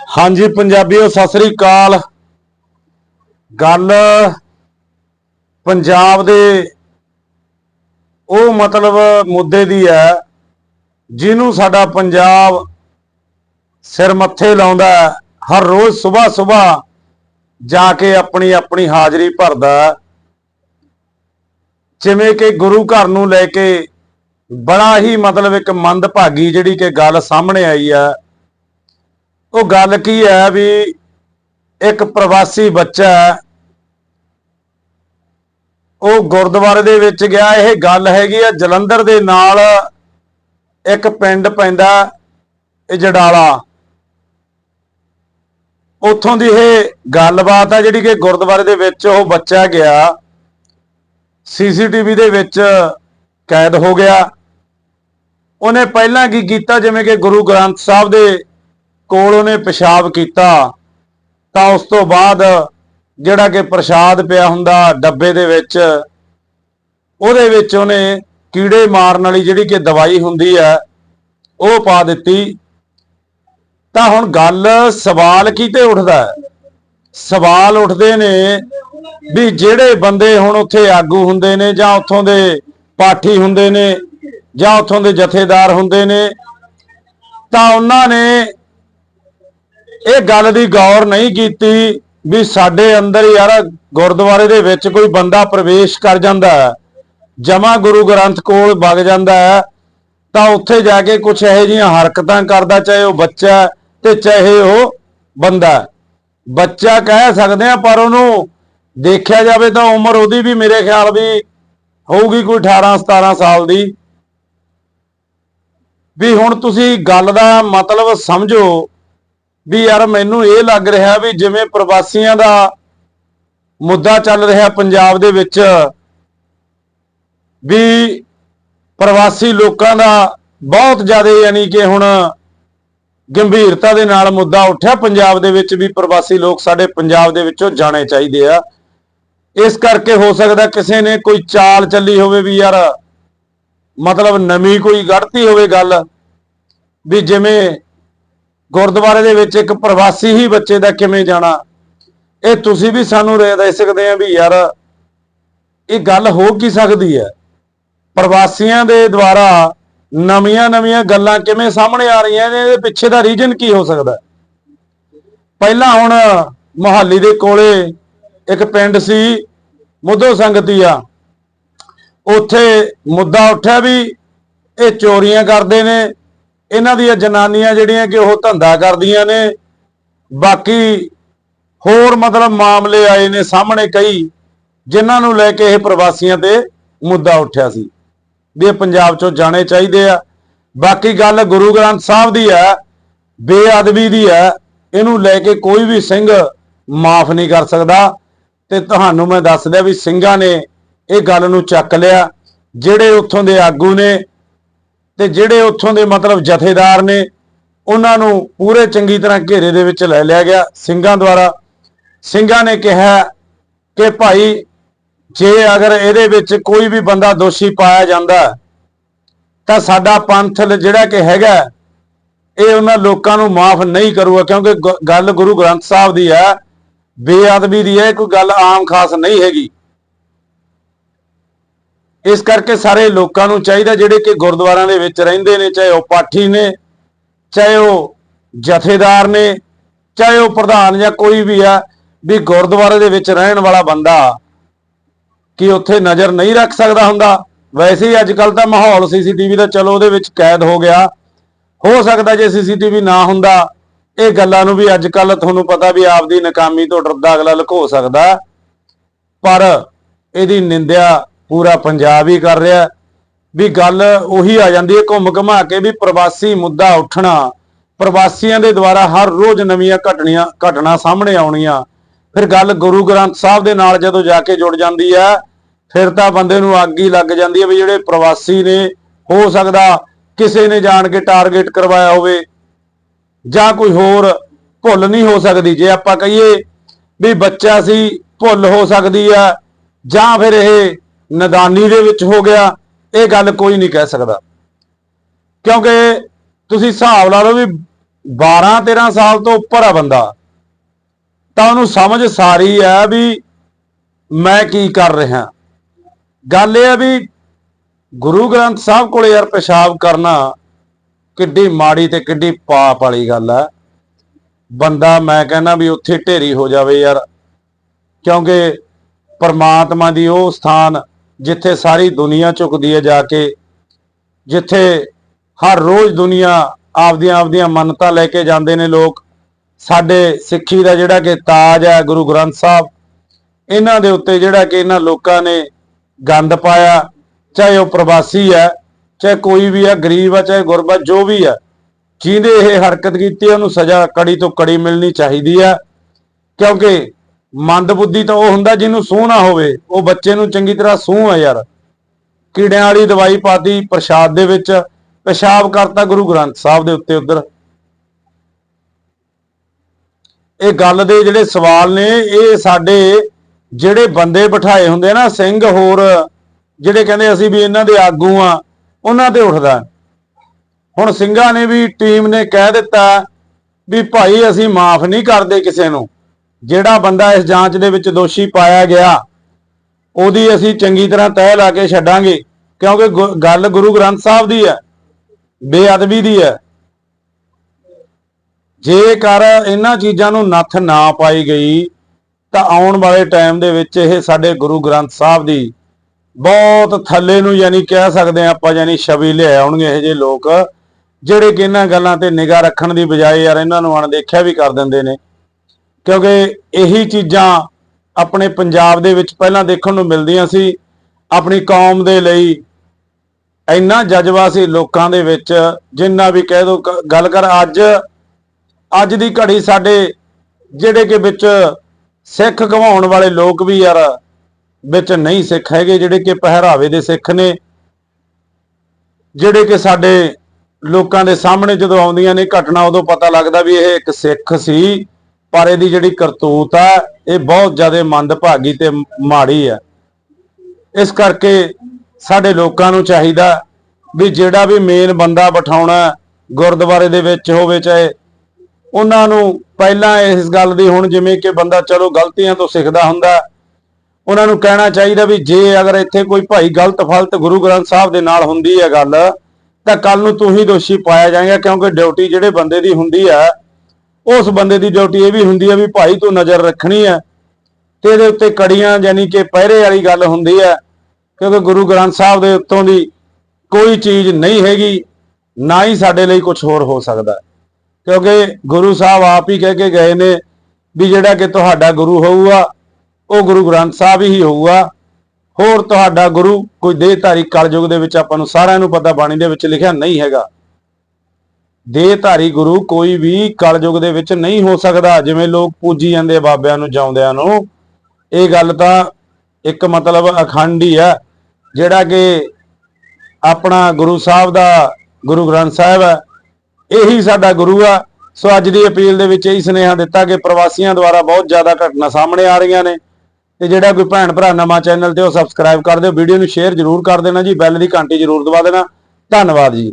ਹਾਂਜੀ, ਪੰਜਾਬੀਓ, ਸਤਿ ਸ੍ਰੀ ਅਕਾਲ। ਗੱਲ ਪੰਜਾਬ ਦੇ ਉਹ ਮਤਲਬ ਮੁੱਦੇ ਦੀ ਹੈ, ਜਿਹਨੂੰ ਸਾਡਾ ਪੰਜਾਬ ਸਿਰ ਮੱਥੇ ਲਾਉਂਦਾ ਹਰ ਰੋਜ਼ ਸਵੇਰ ਸਵੇਰ ਜਾ ਕੇ ਆਪਣੀ ਆਪਣੀ ਹਾਜ਼ਰੀ ਭਰਦਾ ਜਿਵੇਂ ਕਿ ਗੁਰੂ ਘਰ ਨੂੰ ਲੈ ਕੇ ਬੜਾ ਹੀ ਮਤਲਬ ਇੱਕ ਮੰਦਭਾਗੀ ਜਿਹੜੀ ਕਿ ਗੱਲ ਸਾਹਮਣੇ ਆਈ ਹੈ ਉਹ ਗੱਲ ਕੀ ਹੈ ਵੀ ਇੱਕ ਪ੍ਰਵਾਸੀ ਬੱਚਾ ਉਹ ਗੁਰਦੁਆਰੇ ਦੇ ਵਿੱਚ ਗਿਆ, ਇਹ ਗੱਲ ਹੈਗੀ ਆ, ਜਲੰਧਰ ਦੇ ਨਾਲ ਇੱਕ ਪਿੰਡ ਪੈਂਦਾ ਇਹ ਜਡਾਲਾ। ਉੱਥੋਂ ਦੀ ਇਹ ਗੱਲਬਾਤ ਆ ਜਿਹੜੀ ਕਿ ਗੁਰਦੁਆਰੇ ਦੇ ਵਿੱਚ ਉਹ ਬੱਚਾ ਗਿਆ, ਸੀਸੀਟੀਵੀ ਦੇ ਵਿੱਚ ਕੈਦ ਹੋ ਗਿਆ। ਉਹਨੇ ਪਹਿਲਾਂ ਕੀ ਕੀਤਾ, ਜਿਵੇਂ ਕਿ ਗੁਰੂ ਗ੍ਰੰਥ ਸਾਹਿਬ ਦੇ ਕੋਲ ਉਹਨੇ ਪਿਸ਼ਾਬ ਕੀਤਾ, ਤਾਂ ਉਸ ਤੋਂ ਬਾਅਦ ਜਿਹੜਾ ਕਿ ਪ੍ਰਸ਼ਾਦ ਪਿਆ ਹੁੰਦਾ ਡੱਬੇ ਦੇ ਵਿੱਚ, ਉਹਦੇ ਵਿੱਚ ਉਹਨੇ ਕੀੜੇ ਮਾਰਨ ਵਾਲੀ ਜਿਹੜੀ ਕਿ ਦਵਾਈ ਹੁੰਦੀ ਹੈ, ਉਹ ਪਾ ਦਿੱਤੀ ਤਾਂ ਹੁਣ ਗੱਲ ਸਵਾਲ ਕਿਤੇ ਉੱਠਦਾ ਹੈ? ਸਵਾਲ ਉੱਠਦੇ ਨੇ ਵੀ ਜਿਹੜੇ ਬੰਦੇ ਹੁਣ ਉੱਥੇ ਆਗੂ ਹੁੰਦੇ ਨੇ ਜਾਂ ਉੱਥੋਂ ਦੇ ਪਾਠੀ ਹੁੰਦੇ ਨੇ ਜਾਂ ਉੱਥੋਂ ਦੇ ਜਥੇਦਾਰ ਹੁੰਦੇ ਨੇ, ਤਾਂ ਉਹਨਾਂ ਨੇ ਇਹ ਗੱਲ ਦੀ ਗੌਰ ਨਹੀਂ ਕੀਤੀ ਵੀ ਸਾਡੇ ਅੰਦਰ ਯਾਰ ਗੁਰਦੁਆਰੇ ਦੇ ਵਿੱਚ ਕੋਈ ਬੰਦਾ ਪ੍ਰਵੇਸ਼ ਕਰ ਜਾਂਦਾ ਹੈ। ਜਮਾ ਗੁਰੂ ਗ੍ਰੰਥ ਕੋਲ ਵਗ ਜਾਂਦਾ ਹੈ। ਤਾਂ ਉੱਥੇ ਜਾ ਕੇ ਕੁਝ ਇਹੋ ਜਿਹੀਆਂ ਹਰਕਤਾਂ ਕਰਦਾ, ਚਾਹੇ ਉਹ ਬੱਚਾ ਤੇ ਚਾਹੇ ਉਹ ਬੰਦਾ ਬੱਚਾ ਕਹਿ ਸਕਦੇ ਆ ਪਰ ਉਹਨੂੰ ਦੇਖਿਆ ਜਾਵੇ ਤਾਂ ਉਮਰ ਉਹਦੀ ਵੀ ਮੇਰੇ ਖਿਆਲ ਵੀ ਹੋਊਗੀ ਕੋਈ 18 17 ਸਾਲ ਦੀ। ਵੀ ਹੁਣ ਤੁਸੀਂ ਗੱਲ ਦਾ ਮਤਲਬ ਸਮਝੋ ਵੀ ਯਾਰ ਮੈਨੂੰ ਇਹ ਲੱਗ ਰਿਹਾ ਵੀ ਜਿਵੇਂ ਪ੍ਰਵਾਸੀਆਂ ਦਾ ਮੁੱਦਾ ਚੱਲ ਰਿਹਾ ਪੰਜਾਬ ਦੇ ਵਿੱਚ, ਵੀ ਪ੍ਰਵਾਸੀ ਲੋਕਾਂ ਦਾ ਬਹੁਤ ਜ਼ਿਆਦਾ ਯਾਨੀ ਕਿ ਹੁਣ ਗੰਭੀਰਤਾ ਦੇ ਨਾਲ ਮੁੱਦਾ ਉੱਠਿਆ ਪੰਜਾਬ ਦੇ ਵਿੱਚ ਵੀ ਪ੍ਰਵਾਸੀ ਲੋਕ ਸਾਡੇ ਪੰਜਾਬ ਦੇ ਵਿੱਚੋਂ ਜਾਣੇ ਚਾਹੀਦੇ ਆ। ਇਸ ਕਰਕੇ ਹੋ ਸਕਦਾ ਕਿਸੇ ਨੇ ਕੋਈ ਚਾਲ ਚੱਲੀ ਹੋਵੇ ਵੀ ਯਾਰ ਮਤਲਬ ਨਵੀਂ ਕੋਈ ਗੜਤੀ ਹੋਵੇ ਗੱਲ, ਵੀ ਜਿਵੇਂ ਗੁਰਦੁਆਰੇ ਦੇ ਵਿੱਚ ਇੱਕ ਪ੍ਰਵਾਸੀ ਹੀ ਬੱਚੇ ਦਾ ਕਿਵੇਂ ਜਾਣਾ? ਇਹ ਤੁਸੀਂ ਵੀ ਸਾਨੂੰ ਰੇ ਦੇ ਸਕਦੇ ਆ ਵੀ ਯਾਰ, ਇਹ ਗੱਲ ਹੋ ਕੀ ਸਕਦੀ ਹੈ? ਪ੍ਰਵਾਸੀਆਂ ਦੇ ਦੁਆਰਾ ਨਵੀਆਂ-ਨਵੀਆਂ ਗੱਲਾਂ ਕਿਵੇਂ ਸਾਹਮਣੇ ਆ ਰਹੀਆਂ ਨੇ? ਇਹਦੇ ਪਿੱਛੇ ਦਾ ਰੀਜਨ ਕੀ ਹੋ ਸਕਦਾ? ਪਹਿਲਾਂ ਹੁਣ ਮੁਹੱਲੀ ਦੇ ਕੋਲੇ ਇੱਕ ਪਿੰਡ ਸੀ ਮੁੱਦੋ ਸੰਗਤੀਆ। ਉੱਥੇ ਮੁੱਦਾ ਉੱਠਿਆ ਵੀ ਇਹ ਚੋਰੀਆਂ ਕਰਦੇ ਨੇ ਇਹਨਾਂ ਦੀਆਂ ਜਨਾਨੀਆਂ ਜਿਹੜੀਆਂ ਕਿ ਉਹ ਧੰਦਾ ਕਰਦੀਆਂ ਨੇ, ਬਾਕੀ ਹੋਰ ਮਤਲਬ ਮਾਮਲੇ ਆਏ ਨੇ ਸਾਹਮਣੇ ਕਈ, ਜਿਨ੍ਹਾਂ ਨੂੰ ਲੈ ਕੇ ਇਹ ਪ੍ਰਵਾਸੀਆਂ ਤੇ ਮੁੱਦਾ ਉੱਠਿਆ ਸੀ, ਵੀ ਇਹ ਪੰਜਾਬ ਚੋਂ ਜਾਣੇ ਚਾਹੀਦੇ ਆ। ਬਾਕੀ ਗੱਲ ਗੁਰੂ ਗ੍ਰੰਥ ਸਾਹਿਬ ਦੀ ਹੈ, ਬੇਅਦਬੀ ਦੀ ਹੈ, ਇਹਨੂੰ ਲੈ ਕੇ ਕੋਈ ਵੀ ਸਿੰਘ ਮਾਫ ਨਹੀਂ ਕਰ ਸਕਦਾ। ਤੇ ਤੁਹਾਨੂੰ ਮੈਂ ਦੱਸ ਦਿਆਂ ਵੀ ਸਿੰਘਾਂ ਨੇ ਇਹ ਗੱਲ ਨੂੰ ਚੱਕ ਲਿਆ, ਜਿਹੜੇ ਉੱਥੋਂ ਦੇ ਆਗੂ ਨੇ ਤੇ ਜਿਹੜੇ ਉੱਥੋਂ ਦੇ ਮਤਲਬ ਜਥੇਦਾਰ ਨੇ, ਉਹਨਾਂ ਨੂੰ ਪੂਰੇ ਚੰਗੀ ਤਰ੍ਹਾਂ ਘੇਰੇ ਦੇ ਵਿੱਚ ਲੈ ਲਿਆ ਗਿਆ ਸਿੰਘਾਂ ਦੁਆਰਾ। ਸਿੰਘਾਂ ਨੇ ਕਿਹਾ ਕਿ ਭਾਈ, ਜੇ ਅਗਰ ਇਹਦੇ ਵਿੱਚ ਕੋਈ ਵੀ ਬੰਦਾ ਦੋਸ਼ੀ ਪਾਇਆ ਜਾਂਦਾ, ਤਾਂ ਸਾਡਾ ਪੰਥ ਜਿਹੜਾ ਕਿ ਹੈਗਾ, ਇਹ ਉਹਨਾਂ ਲੋਕਾਂ ਨੂੰ ਮਾਫ ਨਹੀਂ ਕਰੂਗਾ, ਕਿਉਂਕਿ ਗ- ਗੱਲ ਗੁਰੂ ਗ੍ਰੰਥ ਸਾਹਿਬ ਦੀ ਹੈ। ਬੇਅਦਬੀ ਦੀ ਹੈ, ਕੋਈ ਗੱਲ ਆਮ ਖਾਸ ਨਹੀਂ ਹੈਗੀ। ਇਸ ਕਰਕੇ ਸਾਰੇ ਲੋਕਾਂ ਨੂੰ ਚਾਹੀਦਾ ਜਿਹੜੇ ਕਿ ਗੁਰਦੁਆਰਿਆਂ ਦੇ ਵਿੱਚ ਰਹਿੰਦੇ ਨੇ, ਚਾਹੇ ਉਹ ਪਾਠੀ ਨੇ, ਚਾਹੇ ਉਹ ਜਥੇਦਾਰ ਨੇ, ਚਾਹੇ ਉਹ ਪ੍ਰਧਾਨ ਜਾਂ ਕੋਈ ਵੀ ਆ, ਵੀ ਗੁਰਦੁਆਰੇ ਦੇ ਵਿੱਚ ਰਹਿਣ ਵਾਲਾ ਬੰਦਾ ਕਿ ਉੱਥੇ ਨਜ਼ਰ ਨਹੀਂ ਰੱਖ ਸਕਦਾ ਹੁੰਦਾ? ਵੈਸੇ ਹੀ ਅੱਜ ਕੱਲ ਤਾਂ ਮਾਹੌਲ ਸੀਸੀਟੀਵੀ ਦਾ ਚਲੋ ਉਹਦੇ ਵਿੱਚ ਕੈਦ ਹੋ ਗਿਆ। ਹੋ ਸਕਦਾ ਜੇ ਸੀਸੀਟੀਵੀ ਨਾ ਹੁੰਦਾ, ਇਹ ਗੱਲਾਂ ਨੂੰ ਵੀ ਅੱਜ ਕੱਲ ਤੁਹਾਨੂੰ ਪਤਾ ਵੀ ਆਪਦੀ ਨਾਕਾਮੀ ਤੋਂ ਡਰਦਾ ਅਗਲਾ ਲੁਕੋ ਸਕਦਾ। ਪਰ ਇਹਦੀ ਨਿੰਦਿਆ ਪੂਰਾ ਪੰਜਾਬ ਹੀ ਕਰ ਰਿਹਾ। ਵੀ ਗੱਲ ਉਹੀ ਆ ਜਾਂਦੀ ਹੈ ਘੁੰਮ ਘਮਾ ਕੇ ਵੀ ਪ੍ਰਵਾਸੀ ਮੁੱਦਾ ਉੱਠਣਾ। ਪ੍ਰਵਾਸੀਆਂ ਦੇ ਦੁਆਰਾ ਹਰ ਰੋਜ਼ ਨਵੀਆਂ ਘਟਨੀਆਂ ਘਟਨਾ ਸਾਹਮਣੇ ਆਉਣੀਆਂ। ਫਿਰ ਗੱਲ ਗੁਰੂ ਗ੍ਰੰਥ ਸਾਹਿਬ ਦੇ ਨਾਲ ਜਦੋਂ ਜਾ ਕੇ ਜੁੜ ਜਾਂਦੀ ਹੈ, ਫਿਰ ਤਾਂ ਬੰਦੇ ਨੂੰ ਅੱਗ ਹੀ ਲੱਗ ਜਾਂਦੀ ਹੈ ਵੀ ਜਿਹੜੇ ਪ੍ਰਵਾਸੀ ਨੇ, ਹੋ ਸਕਦਾ ਕਿਸੇ ਨੇ ਜਾਣ ਕੇ ਟਾਰਗੇਟ ਕਰਵਾਇਆ ਹੋਵੇ। ਜਾਂ ਕੋਈ ਹੋਰ ਭੁੱਲ ਨਹੀਂ ਹੋ ਸਕਦੀ। ਜੇ ਆਪਾਂ ਕਹੀਏ ਵੀ ਬੱਚਾ ਸੀ, ਭੁੱਲ ਹੋ ਸਕਦੀ ਆ ਜਾਂ ਫਿਰ ਇਹ ਨਦਾਨੀ ਦੇ ਵਿੱਚ ਹੋ ਗਿਆ, ਇਹ ਗੱਲ ਕੋਈ ਨਹੀਂ ਕਹਿ ਸਕਦਾ। ਕਿਉਂਕਿ ਤੁਸੀਂ ਹਿਸਾਬ ਲਾ ਲਓ ਵੀ 12 13 ਸਾਲ ਤੋਂ ਉੱਪਰ ਆ ਬੰਦਾ, ਤਾਂ ਉਹਨੂੰ ਸਮਝ ਸਾਰੀ ਹੈ ਵੀ ਮੈਂ ਕੀ ਕਰ ਰਿਹਾ। ਗੱਲ ਇਹ ਹੈ ਵੀ ਗੁਰੂ ਗ੍ਰੰਥ ਸਾਹਿਬ ਕੋਲੇ ਯਾਰ ਪਿਸ਼ਾਬ ਕਰਨਾ ਕਿੱਡੀ ਮਾੜੀ ਤੇ ਕਿੱਡੀ ਪਾਪ ਵਾਲੀ ਗੱਲ ਹੈ ਬੰਦਾ ਮੈਂ ਕਹਿੰਦਾ ਵੀ ਉੱਥੇ ਢੇਰੀ ਹੋ ਜਾਵੇ ਯਾਰ, ਕਿਉਂਕਿ ਪਰਮਾਤਮਾ ਦੀ ਉਹ ਸਥਾਨ ਜਿੱਥੇ ਸਾਰੀ ਦੁਨੀਆ ਝੁਕਦੀ ਹੈ ਜਾ ਕੇ, ਜਿੱਥੇ ਹਰ ਰੋਜ਼ ਦੁਨੀਆ ਆਪਦੀਆਂ ਆਪਦੀਆਂ ਮੰਨਤਾਂ ਲੈ ਕੇ ਜਾਂਦੇ ਨੇ ਲੋਕ, ਸਾਡੇ ਸਿੱਖੀ ਦਾ ਜਿਹੜਾ ਕਿ ਤਾਜ ਹੈ ਗੁਰੂ ਗ੍ਰੰਥ ਸਾਹਿਬ, ਇਹਨਾਂ ਦੇ ਉੱਤੇ ਜਿਹੜਾ ਕਿ ਇਹਨਾਂ ਲੋਕਾਂ ਨੇ ਗੰਦ ਪਾਇਆ, ਚਾਹੇ ਉਹ ਪ੍ਰਵਾਸੀ ਹੈ, ਚਾਹੇ ਕੋਈ ਵੀ ਹੈ, ਗਰੀਬ ਹੈ, ਚਾਹੇ ਗੁਰਬਤ ਜੋ ਵੀ ਹੈ, ਜਿਹਦੇ ਇਹ ਹਰਕਤ ਕੀਤੀ ਉਹਨੂੰ ਸਜ਼ਾ ਕੜੀ ਤੋਂ ਕੜੀ ਮਿਲਣੀ ਚਾਹੀਦੀ ਹੈ, ਕਿਉਂਕਿ ਮੰਦਬੁੱਧੀ ਤਾਂ ਉਹ ਹੁੰਦਾ ਜਿਹਨੂੰ ਸੂਹ ਨਾ ਹੋਵੇ। ਉਹ ਬੱਚੇ ਨੂੰ ਚੰਗੀ ਤਰ੍ਹਾਂ ਸੂਹ ਹੈ ਯਾਰ। ਕੀੜਿਆਂ ਵਾਲੀ ਦਵਾਈ ਪਾਤੀ ਪ੍ਰਸ਼ਾਦ ਦੇ ਵਿੱਚ। ਪਿਸ਼ਾਬ ਕਰਤਾ ਗੁਰੂ ਗ੍ਰੰਥ ਸਾਹਿਬ ਦੇ ਉੱਤੇ ਉਧਰ। ਇਹ ਗੱਲ ਦੇ ਜਿਹੜੇ ਸਵਾਲ ਨੇ, ਇਹ ਸਾਡੇ ਜਿਹੜੇ ਬੰਦੇ ਬਿਠਾਏ ਹੁੰਦੇ ਨਾ, ਸਿੰਘ ਹੋਰ, ਜਿਹੜੇ ਕਹਿੰਦੇ ਅਸੀਂ ਵੀ ਇਹਨਾਂ ਦੇ ਆਗੂ ਆ, ਉਹਨਾਂ ਤੇ ਉੱਠਦਾ। ਹੁਣ ਸਿੰਘਾਂ ਨੇ ਵੀ ਟੀਮ ਨੇ ਕਹਿ ਦਿੱਤਾ ਵੀ ਭਾਈ ਅਸੀਂ ਮਾਫ ਨਹੀਂ ਕਰਦੇ ਕਿਸੇ ਨੂੰ। ਜਿਹੜਾ ਬੰਦਾ ਇਸ ਜਾਂਚ ਦੇ ਵਿੱਚ ਦੋਸ਼ੀ ਪਾਇਆ ਗਿਆ, ਉਹਦੀ ਅਸੀਂ ਚੰਗੀ ਤਰ੍ਹਾਂ ਤਹਿ ਲਾ ਕੇ ਛੱਡਾਂਗੇ, ਕਿਉਂਕਿ ਗੁ- ਗੱਲ ਗੁਰੂ ਗ੍ਰੰਥ ਸਾਹਿਬ ਦੀ ਹੈ, ਬੇਅਦਬੀ ਦੀ ਹੈ। ਜੇਕਰ ਇਹਨਾਂ ਚੀਜ਼ਾਂ ਨੂੰ ਨੱਥ ਨਾ ਪਾਈ ਗਈ, ਤਾਂ ਆਉਣ ਵਾਲੇ ਟਾਈਮ ਦੇ ਵਿੱਚ ਇਹ ਸਾਡੇ ਗੁਰੂ ਗ੍ਰੰਥ ਸਾਹਿਬ ਦੀ ਬਹੁਤ ਥੱਲੇ ਨੂੰ ਯਾਨੀ ਕਹਿ ਸਕਦੇ ਆ ਆਪਾਂ ਯਾਨੀ ਛਵੀ ਲਿਆ ਆਉਣਗੇ ਇਹ ਜਿਹੇ ਲੋਕ, ਜਿਹੜੇ ਕਿ ਇਹਨਾਂ ਗੱਲਾਂ ਤੇ ਨਿਗਾਹ ਰੱਖਣ ਦੀ ਬਜਾਏ ਯਾਰ ਇਹਨਾਂ ਨੂੰ ਅਣਦੇਖਿਆ ਵੀ ਕਰ ਦਿੰਦੇ ਨੇ। ਕਿਉਂਕਿ ਇਹੀ ਚੀਜ਼ਾਂ ਆਪਣੇ ਪੰਜਾਬ ਦੇ ਵਿੱਚ ਪਹਿਲਾਂ ਦੇਖਣ ਨੂੰ ਮਿਲਦੀਆਂ ਸੀ। ਆਪਣੀ ਕੌਮ ਦੇ ਲਈ ਇੰਨਾ ਜਜ਼ਬਾ ਸੀ ਲੋਕਾਂ ਦੇ ਵਿੱਚ, ਜਿੰਨਾ ਵੀ ਕਹਿ ਦੋ ਗੱਲ ਕਰ, ਅੱਜ ਅੱਜ ਦੀ ਘੜੀ ਸਾਡੇ ਜਿਹੜੇ ਕਿ ਵਿੱਚ ਸਿੱਖ ਘਵਾਉਣ ਵਾਲੇ ਲੋਕ ਵੀ ਯਾਰ ਵਿੱਚ ਨਹੀਂ ਸਿੱਖ ਹੈਗੇ, ਜਿਹੜੇ ਕਿ ਪਹਿਰਾਵੇ ਦੇ ਸਿੱਖ ਨੇ। ਜਿਹੜੇ ਕਿ ਸਾਡੇ ਲੋਕਾਂ ਦੇ ਸਾਹਮਣੇ ਜਦੋਂ ਆਉਂਦੀਆਂ ਨੇ ਘਟਨਾ, ਉਦੋਂ ਪਤਾ ਲੱਗਦਾ ਵੀ ਇਹ ਇੱਕ ਸਿੱਖ ਸੀ। ਪਰ ਇਹਦੀ ਜਿਹੜੀ ਕਰਤੂਤ ਆ, ਇਹ ਬਹੁਤ ਜ਼ਿਆਦਾ ਮੰਦਭਾਗੀ ਤੇ ਮਾੜੀ ਆ। ਇਸ ਕਰਕੇ ਸਾਡੇ ਲੋਕਾਂ ਨੂੰ ਚਾਹੀਦਾ ਵੀ ਜਿਹੜਾ ਵੀ ਮੇਨ ਬੰਦਾ ਬਿਠਾਉਣਾ ਗੁਰਦੁਆਰੇ ਦੇ ਵਿੱਚ ਹੋਵੇ, ਚਾਹੇ ਉਹਨਾਂ ਨੂੰ ਪਹਿਲਾਂ ਇਸ ਗੱਲ ਦੀ ਹੁਣ ਜਿਵੇਂ ਕਿ ਬੰਦਾ ਚਲੋ ਗਲਤੀਆਂ ਤੋਂ ਸਿੱਖਦਾ ਹੁੰਦਾ, ਉਹਨਾਂ ਨੂੰ ਕਹਿਣਾ ਚਾਹੀਦਾ ਵੀ ਜੇ ਅਗਰ ਇੱਥੇ ਕੋਈ ਭਾਈ ਗਲਤ ਫਲਤ ਗੁਰੂ ਗ੍ਰੰਥ ਸਾਹਿਬ ਦੇ ਨਾਲ ਹੁੰਦੀ ਹੈ ਗੱਲ, ਤਾਂ ਕੱਲ ਨੂੰ ਤੂੰ ਹੀ ਦੋਸ਼ੀ ਪਾਇਆ ਜਾਏਗਾ ਕਿਉਂਕਿ ਡਿਊਟੀ ਜਿਹੜੇ ਬੰਦੇ ਦੀ ਹੁੰਦੀ ਹੈ ਉਸ ਬੰਦੇ ਦੀ ਡਿਊਟੀ ਇਹ ਵੀ ਹੁੰਦੀ ਹੈ ਵੀ ਭਾਈ ਤੂੰ ਨਜ਼ਰ ਰੱਖਣੀ ਹੈ ਤੇ ਇਹਦੇ ਉੱਤੇ ਕੜੀਆਂ ਯਾਨੀ ਕਿ ਪਹਿਰੇ ਵਾਲੀ ਗੱਲ ਹੁੰਦੀ ਹੈ, ਕਿਉਂਕਿ ਗੁਰੂ ਗ੍ਰੰਥ ਸਾਹਿਬ ਦੇ ਉੱਤੋਂ ਦੀ ਕੋਈ ਚੀਜ਼ ਨਹੀਂ ਹੈਗੀ, ਨਾ ਹੀ ਸਾਡੇ ਲਈ ਕੁਝ ਹੋਰ ਹੋ ਸਕਦਾ। ਕਿਉਂਕਿ ਗੁਰੂ ਸਾਹਿਬ ਆਪ ਹੀ ਕਹਿ ਕੇ ਗਏ ਨੇ ਵੀ ਜਿਹੜਾ ਕਿ ਤੁਹਾਡਾ ਗੁਰੂ ਹੋਊਗਾ, ਉਹ ਗੁਰੂ ਗ੍ਰੰਥ ਸਾਹਿਬ ਹੀ ਹੋਊਗਾ। ਹੋਰ ਤੁਹਾਡਾ ਗੁਰੂ ਕੋਈ ਦੇਹਧਾਰੀ ਕਲਯੁਗ ਦੇ ਵਿੱਚ ਆਪਾਂ ਨੂੰ ਸਾਰਿਆਂ ਨੂੰ ਪਤਾ, ਬਾਣੀ ਦੇ ਵਿੱਚ ਲਿਖਿਆ ਨਹੀਂ ਹੈਗਾ। ਦੇਹਧਾਰੀ ਗੁਰੂ ਕੋਈ ਵੀ ਕਲਯੁਗ ਦੇ ਵਿੱਚ ਨਹੀਂ ਹੋ ਸਕਦਾ, ਜਿਵੇਂ ਲੋਕ ਪੂਜੀ ਜਾਂਦੇ ਬਾਬਿਆਂ ਨੂੰ, ਜਾਉਂਦਿਆਂ ਨੂੰ। ਇਹ ਗੱਲ ਤਾਂ ਇੱਕ ਮਤਲਬ ਅਖੰਡ ਹੀ ਹੈ, ਜਿਹੜਾ ਕਿ ਆਪਣਾ ਗੁਰੂ ਸਾਹਿਬ ਦਾ ਗੁਰੂ ਗ੍ਰੰਥ ਸਾਹਿਬ ਹੈ। ਇਹੀ ਸਾਡਾ ਗੁਰੂ ਆ। ਸੋ ਅੱਜ ਦੀ ਅਪੀਲ ਦੇ ਵਿੱਚ ਇਹੀ ਸੁਨੇਹਾ ਦਿੱਤਾ ਕਿ ਪ੍ਰਵਾਸੀਆਂ ਦੁਆਰਾ ਬਹੁਤ ਜ਼ਿਆਦਾ ਘਟਨਾ ਸਾਹਮਣੇ ਆ ਰਹੀਆਂ ਨੇ। ਤੇ ਜਿਹੜਾ ਕੋਈ ਭੈਣ ਭਰਾ ਨਵਾਂ ਚੈਨਲ ਤੇ ਉਹ ਸਬਸਕ੍ਰਾਈਬ ਕਰ ਦਿਓ। ਵੀਡੀਓ ਨੂੰ ਸ਼ੇਅਰ ਜ਼ਰੂਰ ਕਰ ਦੇਣਾ ਜੀ। ਬੈਲ ਦੀ ਘੰਟੀ ਜ਼ਰੂਰ ਦਬਾ ਦੇਣਾ। ਧੰਨਵਾਦ ਜੀ।